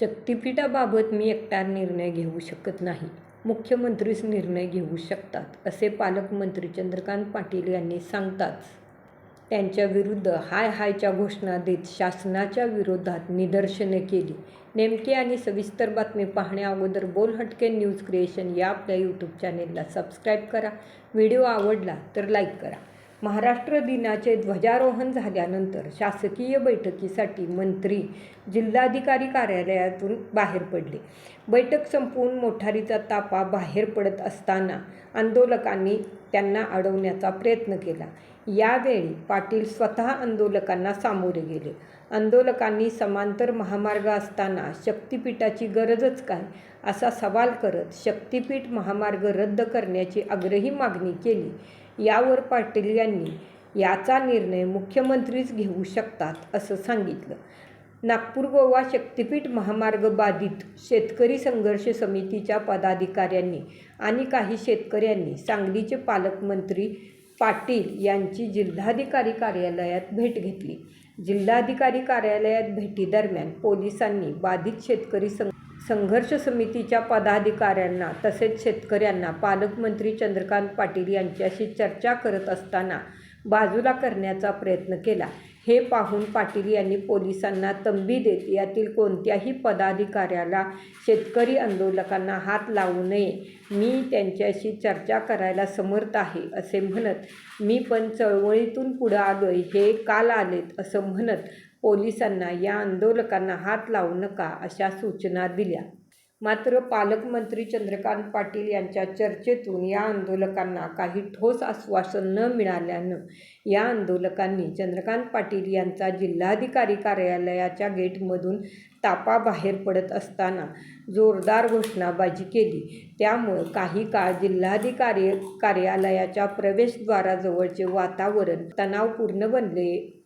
शक्तिपीठाबाबत मी एकटा निर्णय घेऊ शकत नाही. मुख्यमंत्रीच निर्णय घेऊ शकतात, असे पालकमंत्री चंद्रकांत पाटील यांनी सांगताच त्यांच्याविरुद्ध हाय हायच्या घोषणा देत शासनाच्या विरोधात निदर्शने केली. नेमकी आणि सविस्तर बातमी पाहण्याअगोदर बोलहटके न्यूज क्रिएशन या आपल्या यूट्यूब चॅनेलला सबस्क्राईब करा. व्हिडिओ आवडला तर लाईक करा. महाराष्ट्र दिनाचे ध्वजारोहण झाल्यानंतर शासकीय बैठकीसाठी मंत्री जिल्हाधिकारी कार्यालयातून बाहेर पडले. बैठक संपवून मोठारीचा ताफा बाहेर पडत असताना आंदोलकांनी त्यांना अडवण्याचा प्रयत्न केला. यावेळी पाटील स्वतः आंदोलकांना सामोरे गेले. आंदोलकांनी समांतर महामार्ग असताना शक्तिपीठाची गरजच काय, असा सवाल करत शक्तिपीठ महामार्ग रद्द करण्याची आग्रही मागणी केली. यावर पाटील यांनी याचा निर्णय मुख्यमंत्रीच घेऊ शकतात, असं सांगितलं. नागपूर-गोवा शक्तिपीठ महामार्ग बाधित शेतकरी संघर्ष समितीच्या पदाधिकाऱ्यांनी आणि काही शेतकऱ्यांनी सांगलीचे पालकमंत्री पाटील यांची जिल्हाधिकारी कार्यालयात भेट घेतली. जिल्हाधिकारी कार्यालयात भेटीदरम्यान पोलिसांनी बाधित शेतकरी संघर्ष समितीच्या पदाधिकाऱ्यांना तसेच शेतकऱ्यांना पालकमंत्री चंद्रकांत पाटील यांच्याशी चर्चा करत असताना बाजूला करण्याचा प्रयत्न केला. हे पाहून पाटील यांनी पोलिसांना तंबी देत यातील कोणत्याही पदाधिकाऱ्याला शेतकरी आंदोलकांना हात लावू नये, मी त्यांच्याशी चर्चा करायला समर्थ आहे, असे म्हणत मी पण चळवळीतून पुढं आलोय, हे काल आलेत, असं म्हणत पोलिसांना या आंदोलकांना हात लावू नका, अशा सूचना दिल्या. मात्र पालकमंत्री चंद्रकांत पाटील यांच्या चर्चेतून या आंदोलकांना काही ठोस आश्वासन न मिळाल्यानं या आंदोलकांनी चंद्रकांत पाटील यांचा जिल्हाधिकारी कार्यालयाच्या गेटमधून तापा बाहेर पडत असताना जोरदार घोषणाबाजी केली. त्यामुळं काही काळ जिल्हाधिकारी कार्यालयाच्या प्रवेशद्वाराजवळचे वातावरण तणावपूर्ण बनले